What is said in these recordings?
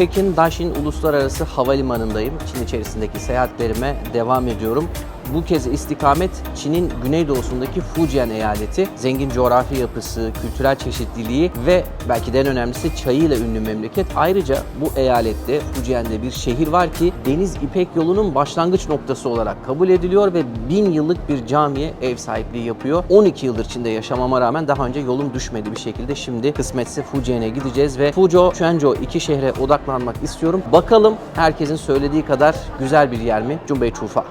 Pekin Daşin Uluslararası Havalimanı'ndayım. Çin içerisindeki seyahatlerime devam ediyorum. Bu kez istikamet Çin'in güneydoğusundaki Fujian eyaleti. Zengin coğrafi yapısı, kültürel çeşitliliği ve belki de en önemlisi çayıyla ünlü memleket. Ayrıca bu eyalette Fujian'de bir şehir var ki Deniz İpek yolunun başlangıç noktası olarak kabul ediliyor ve bin yıllık bir camiye ev sahipliği yapıyor. 12 yıldır Çin'de yaşamama rağmen daha önce yolum düşmedi bir şekilde. Şimdi kısmetse Fujian'e gideceğiz ve Fuzhou, Quanzhou iki şehre odaklanmak istiyorum. Bakalım herkesin söylediği kadar güzel bir yer mi? Cumbeyi Çufa.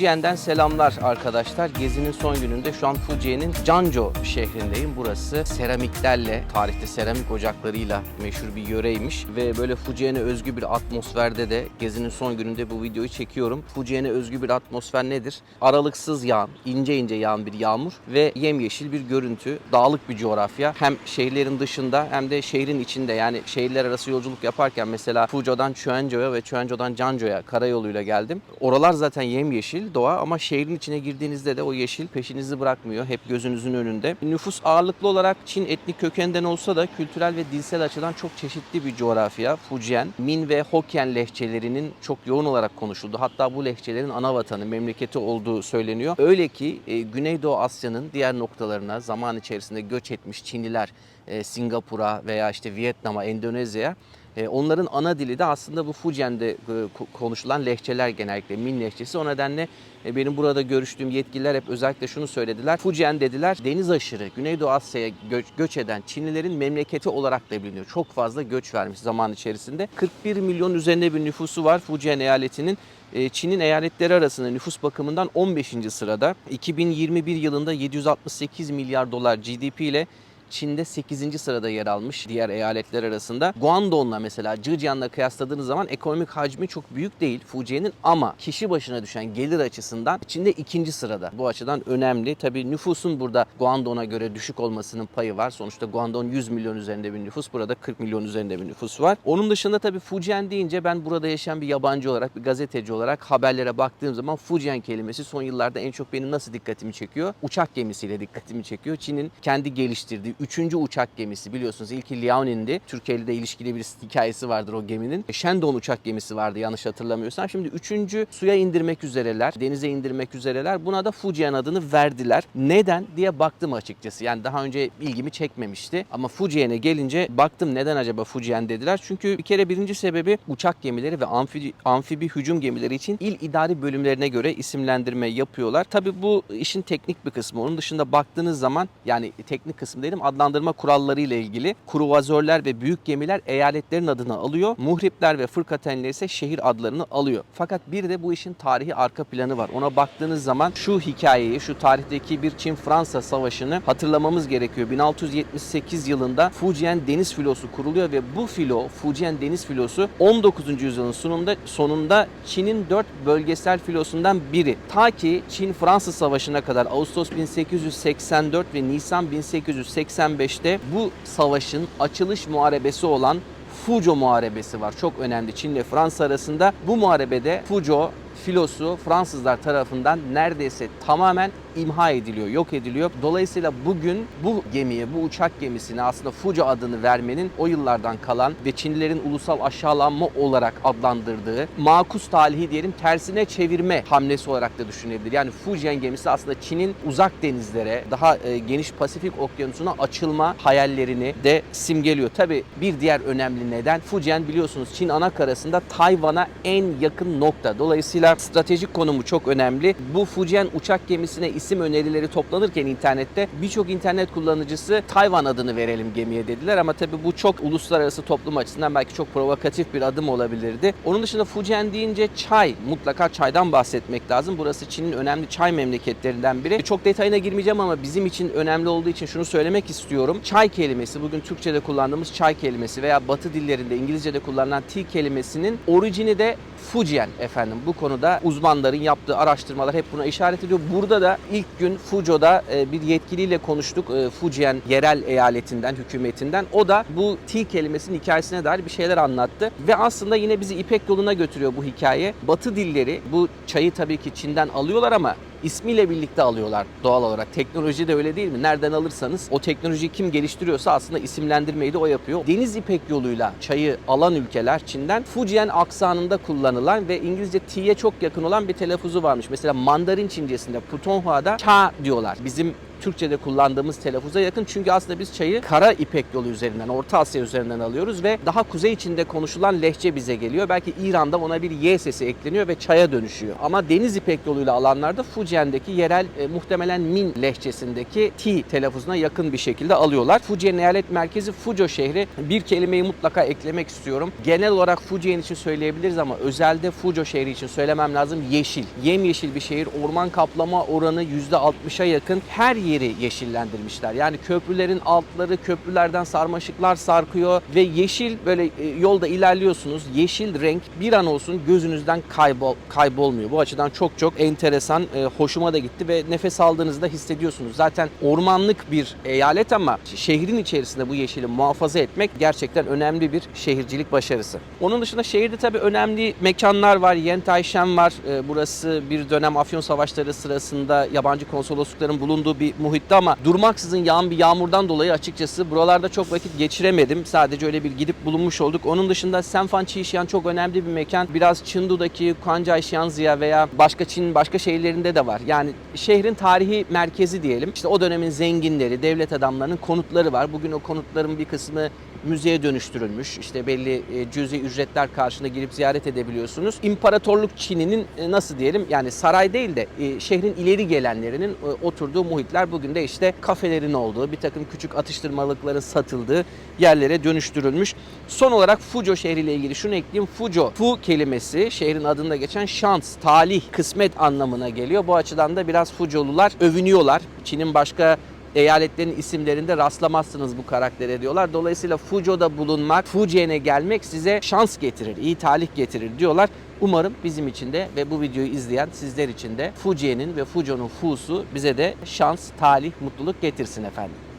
Fujian'den selamlar arkadaşlar. Gezinin son gününde şu an Fujian'in Canzhou şehrindeyim. Burası seramiklerle, tarihte seramik ocaklarıyla meşhur bir yöreymiş. Ve böyle Fujian'e özgü bir atmosferde de gezinin son gününde bu videoyu çekiyorum. Fujian'e özgü bir atmosfer nedir? Aralıksız yağan, ince ince yağan bir yağmur ve yemyeşil bir görüntü. Dağlık bir coğrafya. Hem şehirlerin dışında hem de şehrin içinde yani şehirler arası yolculuk yaparken mesela Fuzhou'dan Quanzhou'ya ve Quanzhou'dan Canzhou'ya karayoluyla geldim. Oralar zaten yemyeşil doğa ama şehrin içine girdiğinizde de o yeşil peşinizi bırakmıyor. Hep gözünüzün önünde. Nüfus ağırlıklı olarak Çin etnik kökenden olsa da kültürel ve dilsel açıdan çok çeşitli bir coğrafya. Fujian, Min ve Hokkien lehçelerinin çok yoğun olarak konuşulduğu hatta bu lehçelerin ana vatanı, memleketi olduğu söyleniyor. Öyle ki e, Güneydoğu Asya'nın diğer noktalarına zaman içerisinde göç etmiş Çinliler e, Singapur'a veya işte Vietnam'a, Endonezya'ya e, Onların ana dili de aslında bu Fujian'de e, ko- konuşulan lehçeler genellikle Min lehçesi. O nedenle e, benim burada görüştüğüm yetkililer hep özellikle şunu söylediler. Fujian dediler deniz aşırı Güneydoğu Asya'ya göç, göç eden Çinlilerin memleketi olarak da biliniyor. Çok fazla göç vermiş zaman içerisinde. 41 milyon üzerinde bir nüfusu var Fujian eyaletinin. E, Çin'in eyaletleri arasında nüfus bakımından 15. sırada. 2021 yılında 768 milyar dolar GDP ile Çin'de 8. sırada yer almış diğer eyaletler arasında. Guangdong'la mesela Zhejiang'la kıyasladığınız zaman ekonomik hacmi çok büyük değil Fujian'ın ama kişi başına düşen gelir açısından Çin'de ikinci sırada. Bu açıdan önemli. Tabii nüfusun burada Guangdong'a göre düşük olmasının payı var. Sonuçta Guangdong 100 milyon üzerinde bir nüfus. Burada 40 milyon üzerinde bir nüfus var. Onun dışında tabii Fujian deyince ben burada yaşayan bir yabancı olarak, bir gazeteci olarak haberlere baktığım zaman Fujian kelimesi son yıllarda en çok benim nasıl dikkatimi çekiyor? Uçak gemisiyle dikkatimi çekiyor. Çin'in kendi geliştirdiği Üçüncü uçak gemisi biliyorsunuz ilki Liaonin'di. Türkiye ile de ilişkili bir hikayesi vardır o geminin. Shandong uçak gemisi vardı yanlış hatırlamıyorsam. Şimdi üçüncü suya indirmek üzereler, denize indirmek üzereler. Buna da Fujian adını verdiler. Neden diye baktım açıkçası. Yani daha önce ilgimi çekmemişti. Ama Fujian'e gelince baktım neden acaba Fujian dediler. Çünkü bir kere birinci sebebi uçak gemileri ve amfibi, amfibi hücum gemileri için il idari bölümlerine göre isimlendirme yapıyorlar. Tabii bu işin teknik bir kısmı. Onun dışında baktığınız zaman yani teknik kısmı dedim adlandırma kuralları ile ilgili kruvazörler ve büyük gemiler eyaletlerin adını alıyor. Muhripler ve fırkatenler ise şehir adlarını alıyor. Fakat bir de bu işin tarihi arka planı var. Ona baktığınız zaman şu hikayeyi, şu tarihteki bir Çin-Fransa savaşını hatırlamamız gerekiyor. 1678 yılında Fujian Deniz Filosu kuruluyor ve bu filo, Fujian Deniz Filosu 19. yüzyılın sonunda sonunda Çin'in 4 bölgesel filosundan biri. Ta ki Çin-Fransız Savaşı'na kadar Ağustos 1884 ve Nisan 1885'te bu savaşın açılış muharebesi olan Fuzhou Muharebesi var. Çok önemli Çin ile Fransa arasında. Bu muharebede Fuzhou filosu Fransızlar tarafından neredeyse tamamen imha ediliyor, yok ediliyor. Dolayısıyla bugün bu gemiye, bu uçak gemisine aslında Fuca adını vermenin o yıllardan kalan ve Çinlilerin ulusal aşağılanma olarak adlandırdığı makus talihi diyelim tersine çevirme hamlesi olarak da düşünebilir. Yani Fujian gemisi aslında Çin'in uzak denizlere, daha e, geniş Pasifik okyanusuna açılma hayallerini de simgeliyor. Tabi bir diğer önemli neden Fujian biliyorsunuz Çin ana karasında Tayvan'a en yakın nokta. Dolayısıyla stratejik konumu çok önemli. Bu Fujian uçak gemisine isim önerileri toplanırken internette birçok internet kullanıcısı Tayvan adını verelim gemiye dediler ama tabii bu çok uluslararası toplum açısından belki çok provokatif bir adım olabilirdi. Onun dışında Fujian deyince çay, mutlaka çaydan bahsetmek lazım. Burası Çin'in önemli çay memleketlerinden biri. Çok detayına girmeyeceğim ama bizim için önemli olduğu için şunu söylemek istiyorum. Çay kelimesi, bugün Türkçe'de kullandığımız çay kelimesi veya Batı dillerinde İngilizce'de kullanılan tea kelimesinin orijini de Fujian efendim. Bu konuda uzmanların yaptığı araştırmalar hep buna işaret ediyor. Burada da ilk gün Fuzhou'da e, bir yetkiliyle konuştuk. E, Fujian yerel eyaletinden, hükümetinden. O da bu tea kelimesinin hikayesine dair bir şeyler anlattı. Ve aslında yine bizi İpek yoluna götürüyor bu hikaye. Batı dilleri bu çayı tabii ki Çin'den alıyorlar ama ismiyle birlikte alıyorlar doğal olarak. Teknoloji de öyle değil mi? Nereden alırsanız o teknolojiyi kim geliştiriyorsa aslında isimlendirmeyi de o yapıyor. Deniz İpek yoluyla çayı alan ülkeler Çin'den Fujian aksanında kullanılan ve İngilizce T'ye çok yakın olan bir telaffuzu varmış. Mesela Mandarin Çincesinde Putongha'da cha diyorlar. Bizim Türkçe'de kullandığımız telaffuza yakın çünkü aslında biz çayı kara ipek yolu üzerinden, Orta Asya üzerinden alıyoruz ve daha kuzey içinde konuşulan lehçe bize geliyor. Belki İran'da ona bir Y sesi ekleniyor ve çaya dönüşüyor. Ama deniz ipek yoluyla alanlarda Fujian'daki yerel e, muhtemelen Min lehçesindeki T telaffuzuna yakın bir şekilde alıyorlar. Fujian eyalet merkezi Fuzhou şehri. Bir kelimeyi mutlaka eklemek istiyorum. Genel olarak Fujian için söyleyebiliriz ama özelde Fuzhou şehri için söylemem lazım. Yeşil. Yemyeşil bir şehir. Orman kaplama oranı %60'a yakın. Her yeri yeşillendirmişler. Yani köprülerin altları, köprülerden sarmaşıklar sarkıyor ve yeşil böyle e, yolda ilerliyorsunuz. Yeşil renk bir an olsun gözünüzden kaybol kaybolmuyor. Bu açıdan çok çok enteresan, e, hoşuma da gitti ve nefes aldığınızda hissediyorsunuz. Zaten ormanlık bir eyalet ama şehrin içerisinde bu yeşili muhafaza etmek gerçekten önemli bir şehircilik başarısı. Onun dışında şehirde tabii önemli mekanlar var. Yentayşen var. E, Burası bir dönem Afyon Savaşları sırasında yabancı konsoloslukların bulunduğu bir muhitte ama durmaksızın yağan bir yağmurdan dolayı açıkçası buralarda çok vakit geçiremedim. Sadece öyle bir gidip bulunmuş olduk. Onun dışında Senfan Çişyan çok önemli bir mekan. Biraz Çindu'daki Kancay Şianziya veya başka Çin başka şehirlerinde de var. Yani şehrin tarihi merkezi diyelim. İşte o dönemin zenginleri, devlet adamlarının konutları var. Bugün o konutların bir kısmı müzeye dönüştürülmüş. İşte belli e, cüzi ücretler karşılığında girip ziyaret edebiliyorsunuz. İmparatorluk Çin'inin e, nasıl diyelim yani saray değil de e, şehrin ileri gelenlerinin oturduğu muhitler bugün de işte kafelerin olduğu, bir takım küçük atıştırmalıkların satıldığı yerlere dönüştürülmüş. Son olarak Fuzhou şehriyle ilgili şunu ekleyeyim. Fuzhou, Fu kelimesi şehrin adında geçen şans, talih, kısmet anlamına geliyor. Bu açıdan da biraz Fuzhou'lular övünüyorlar. Çin'in başka eyaletlerin isimlerinde rastlamazsınız bu karaktere diyorlar. Dolayısıyla Fuzhou'da bulunmak, Fujian'e gelmek size şans getirir, iyi talih getirir diyorlar. Umarım bizim için de ve bu videoyu izleyen sizler için de Fujian'in ve Fuzhou'nun Fu'su bize de şans, talih, mutluluk getirsin efendim.